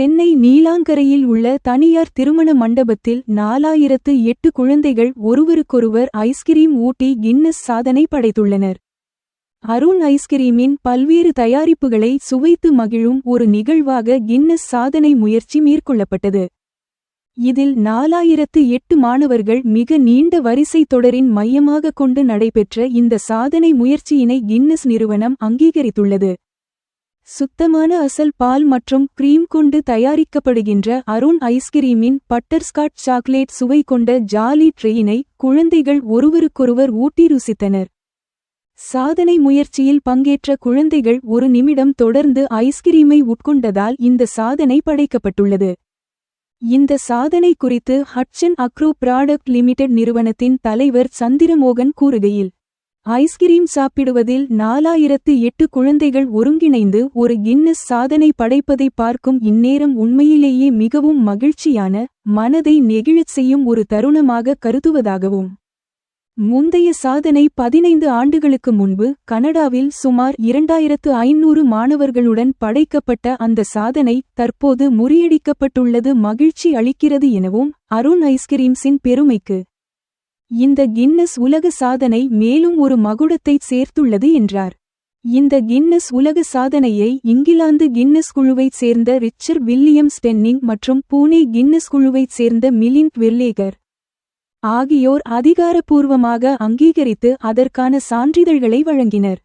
சென்னை நீலாங்கரையில் உள்ள தனியார் திருமண மண்டபத்தில் நாலாயிரத்து எட்டு குழந்தைகள் ஒருவருக்கொருவர் ஐஸ்கிரீம் ஊட்டி கின்னஸ் சாதனை படைத்துள்ளனர். அருண் ஐஸ்கிரீமின் பல்வேறு தயாரிப்புகளை சுவைத்து மகிழும் ஒரு நிகழ்வாக கின்னஸ் சாதனை முயற்சி மேற்கொள்ளப்பட்டது. இதில் நாலாயிரத்து எட்டு மாணவர்கள் மிக நீண்ட வரிசை தொடரின் மையமாக கொண்டு நடைபெற்ற இந்த சாதனை முயற்சியினை கின்னஸ் நிறுவனம் அங்கீகரித்துள்ளது. சுத்தமான அசல் பால் மற்றும் கிரீம் கொண்டு தயாரிக்கப்படுகின்ற அருண் ஐஸ்கிரீமின் பட்டர்ஸ்காட் சாக்லேட் சுவை கொண்ட ஜாலி ட்ரெயினை குழந்தைகள் ஒருவருக்கொருவர் ஊட்டி ருசித்தனர். சாதனை முயற்சியில் பங்கேற்ற குழந்தைகள் ஒரு நிமிடம் தொடர்ந்து ஐஸ்கிரீமை உட்கொண்டதால் இந்த சாதனை படைக்கப்பட்டுள்ளது. இந்த சாதனை குறித்து ஹட்சன் அக்ரோ ப்ராடக்ட் லிமிடெட் நிறுவனத்தின் தலைவர் சந்திரமோகன் கூறுகையில் ஐஸ்கிரீம் சாப்பிடுவதில் நாலாயிரத்து எட்டு குழந்தைகள் ஒருங்கிணைந்து ஒரு கின்னஸ் சாதனை படைப்பதை பார்க்கும் இந்நேரம் உண்மையிலேயே மிகவும் மகிழ்ச்சியான மனதை நெகிழச் செய்யும் ஒரு தருணமாக கருதுவதாகவும். முந்தைய சாதனை பதினைந்து ஆண்டுகளுக்கு முன்பு கனடாவில் சுமார் இரண்டாயிரத்து ஐநூறு மாணவர்களுடன் படைக்கப்பட்ட அந்த சாதனை தற்போது முறியடிக்கப்பட்டுள்ளது மகிழ்ச்சி அளிக்கிறது எனவும் அருண் ஐஸ்கிரீம்ஸின் பெருமைக்கு இந்த கின்னஸ் உலக சாதனை மேலும் ஒரு மகுடத்தை சேர்த்துள்ளது என்றார். இந்த கின்னஸ் உலக சாதனையை இங்கிலாந்து கின்னஸ் குழுவைச் சேர்ந்த ரிச்சர் வில்லியம் ஸ்டென்னிங் மற்றும் பூனே கின்னஸ் குழுவைச் சேர்ந்த மிலின் வெர்லேகர் ஆகியோர் அதிகாரப்பூர்வமாக அங்கீகரித்து அதற்கான சான்றிதழ்களை வழங்கினர்.